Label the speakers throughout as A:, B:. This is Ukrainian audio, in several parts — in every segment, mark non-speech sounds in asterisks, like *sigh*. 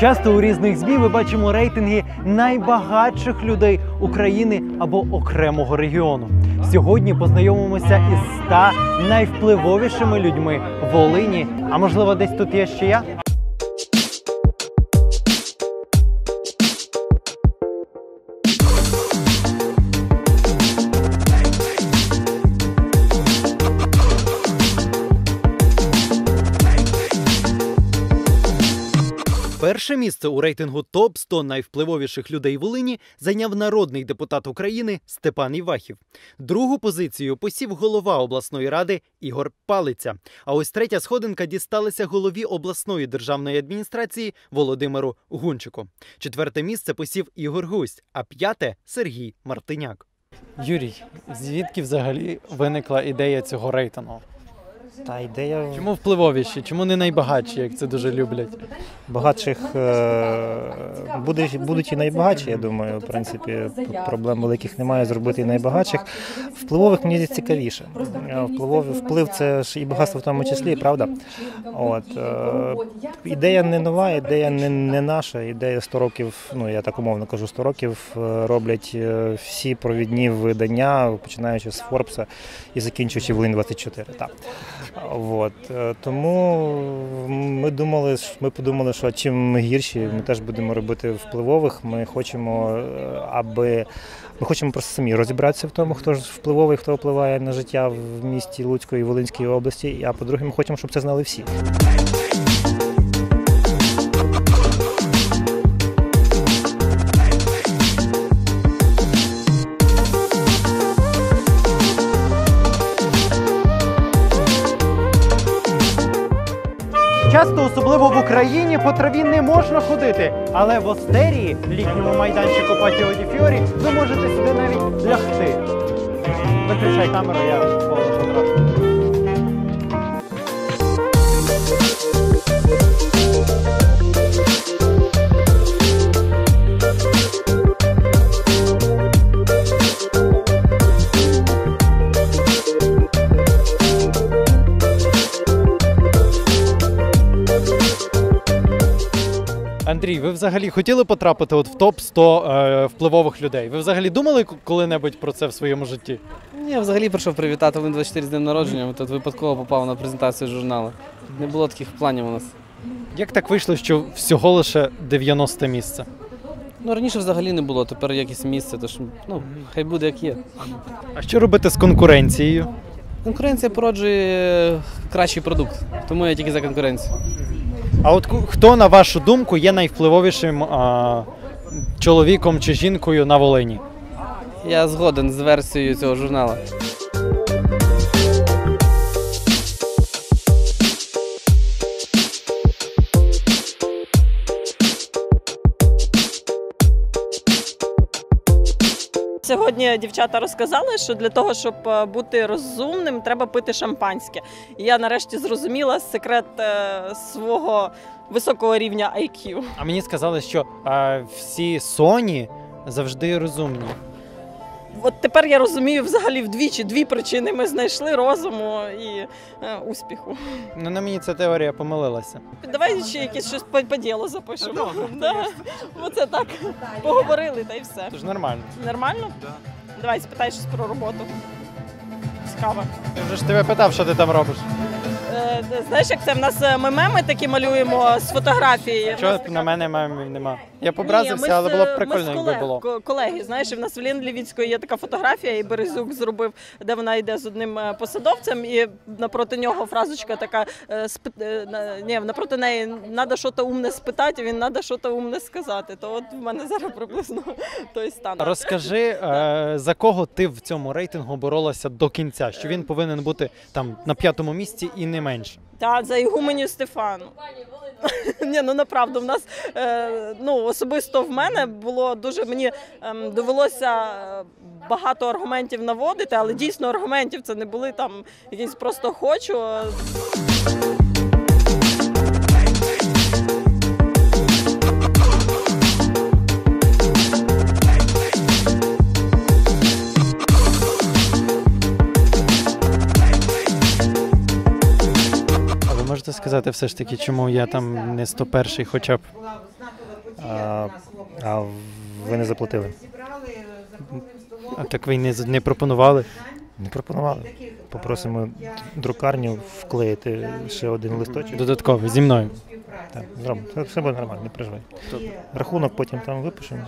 A: Часто у різних ЗМІ ми бачимо рейтинги найбагатших людей України або окремого регіону. Сьогодні познайомимося із 100 найвпливовішими людьми Волині. А можливо, десь тут є ще я? Перше місце у рейтингу топ 100 найвпливовіших людей Волині зайняв народний депутат України Степан Івахів. Другу позицію посів голова обласної ради Ігор Палиця. А ось третя сходинка дісталася голові обласної державної адміністрації Володимиру Гунчику. Четверте місце посів Ігор Гусь, а п'яте Сергій Мартиняк. Юрій, звідки взагалі виникла ідея цього рейтингу?
B: Та ідея
A: Чому впливовіші? Чому не найбагатші, як це дуже люблять?
B: багатших е, будуть, будуть і найбагатші, я думаю. В принципі, проблем великих немає зробити і найбагатших. Впливових мені здається, цікавіше. Е, Впливовий вплив це ж і багатство в тому числі, правда? От е, ідея не нова, ідея не, не наша. Ідея 100 років, ну я так умовно кажу, 100 років е, роблять е, всі провідні видання, починаючи з Форбса і закінчуючи Волинь 24. Так. От, е, тому ми думали, ми подумали, що чим ми гірші, ми теж будемо робити впливових. Ми хочемо, е, аби ми хочемо просто самі розібратися в тому, хто ж впливовий, хто впливає на життя в місті Луцької і Волинської області. А по-друге, ми хочемо, щоб це знали всі.
A: Часто, особливо в Україні, по траві не можна ходити, але в Остерії, літньому майданчику Патіо Ді Фіорі, ви можете сюди навіть лягти. Виключай камеру, я Андрій, ви взагалі хотіли потрапити от в топ 100 е, впливових людей? Ви взагалі думали коли-небудь про це в своєму житті?
C: Я взагалі прийшов привітати Волин 24 з днем народження, тут випадково попав на презентацію журналу. Не було таких планів у нас.
A: Як так вийшло, що всього лише 90 місце?
C: Ну раніше взагалі не було, тепер якесь місце, тож ну, хай буде як є.
A: А що робити з конкуренцією?
C: Конкуренція породжує кращий продукт, тому я тільки за конкуренцію.
A: А от хто, на вашу думку, є найвпливовішим а, чоловіком чи жінкою на Волині?
C: Я згоден з версією цього журналу.
D: Сьогодні дівчата розказали, що для того, щоб е, бути розумним, треба пити шампанське. І я нарешті зрозуміла секрет е, свого високого рівня IQ.
A: А мені сказали, що а, всі соні завжди розумні.
D: От тепер я розумію взагалі вдвічі дві причини ми знайшли розуму і е, успіху.
A: Ну, на мені ця теорія помилилася.
D: Давай ще якесь щось по, по ділу запишемо. Да. Оце так поговорили та й все.
A: Тож нормально.
D: Нормально? Давай спитай щось про роботу. Цікаво.
A: Я вже ж тебе питав, що ти там робиш.
D: Е, знаєш, як це в нас е, ми меми такі малюємо з фотографії.
A: Чого
D: нас
A: на мене мемів нема? Я побразився, але
D: з-
A: було б
D: ми
A: прикольно, якби було.
D: Колеги, знаєш, і в нас в Лін Лівіцької є така фотографія, і Березюк зробив, де вона йде з одним е, посадовцем, і напроти нього фразочка така: е, спи- е, на- ні, напроти неї треба щось умне спитати, він треба щось умне сказати. То от в мене зараз приблизно той стан.
A: Розкажи, е, *laughs* за кого ти в цьому рейтингу боролася до кінця? Що він повинен бути там на п'ятому місці і не менше.
D: Та за Ігуменю Стефану. *laughs* Ні, ну направду, в нас е, ну особисто в мене було дуже мені ем, довелося е, багато аргументів наводити, але дійсно аргументів це не були там якісь просто хочу.
A: Можете сказати все ж таки, чому я там не 101-й хоча б?
B: а, а ви не заплатили.
A: А так ви не, не пропонували.
B: Не пропонували. Попросимо друкарню вклеїти ще один листочок.
A: Додатково зі мною.
B: Так, зробимо. Все- Все буде нормально, не переживай. Рахунок потім там випишемо.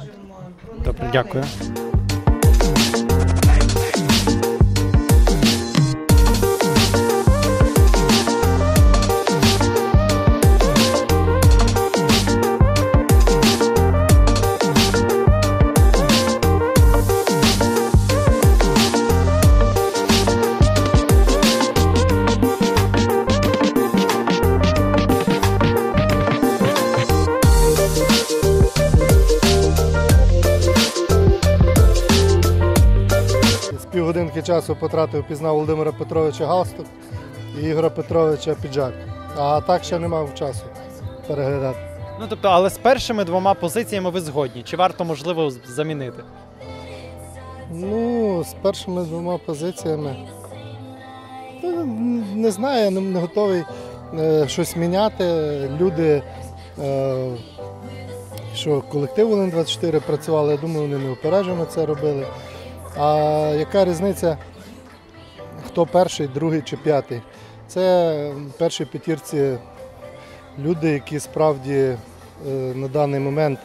A: Добре, дякую.
E: З півгодинки часу потратив, пізнав Володимира Петровича Галстук і Ігоря Петровича Піджак. А так ще не мав часу переглядати.
A: Ну тобто, але з першими двома позиціями ви згодні. Чи варто можливо замінити?
E: Ну, з першими двома позиціями. ну, Не знаю, я не, готовий е, щось міняти. Люди, е, що колектив Волин 24 працювали, я думаю, вони неупереджено це робили. А яка різниця, хто перший, другий чи п'ятий? Це в першій п'ятірці люди, які справді е, на даний момент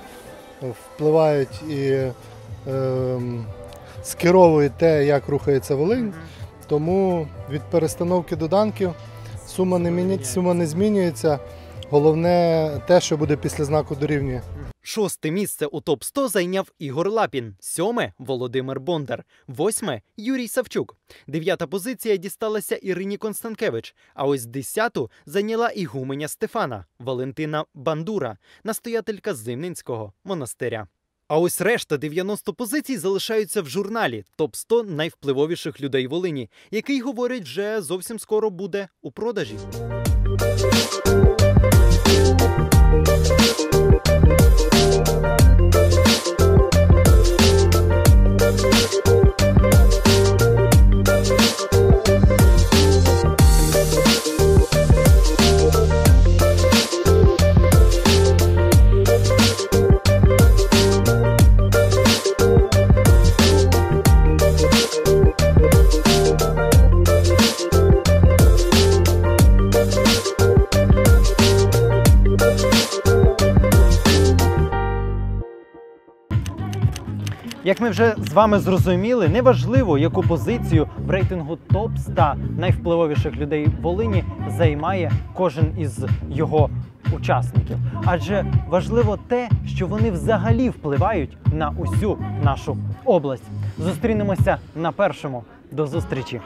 E: впливають і. ем, скеровує те, як рухається Волинь. Тому від перестановки доданків сума не міня... сума не змінюється. Головне те, що буде після знаку дорівнює.
A: Шосте місце у топ 100 зайняв Ігор Лапін, сьоме Володимир Бондар, восьме Юрій Савчук. Дев'ята позиція дісталася Ірині Констанкевич. А ось десяту зайняла ігуменя Стефана Валентина Бандура, настоятелька Зимненського монастиря. А ось решта 90 позицій залишаються в журналі топ 100 найвпливовіших людей Волині, який говорять вже зовсім скоро буде у продажі. Як ми вже з вами зрозуміли, неважливо, яку позицію в рейтингу топ 100 найвпливовіших людей Волині займає кожен із його учасників. Адже важливо те, що вони взагалі впливають на усю нашу область. Зустрінемося на першому. До зустрічі!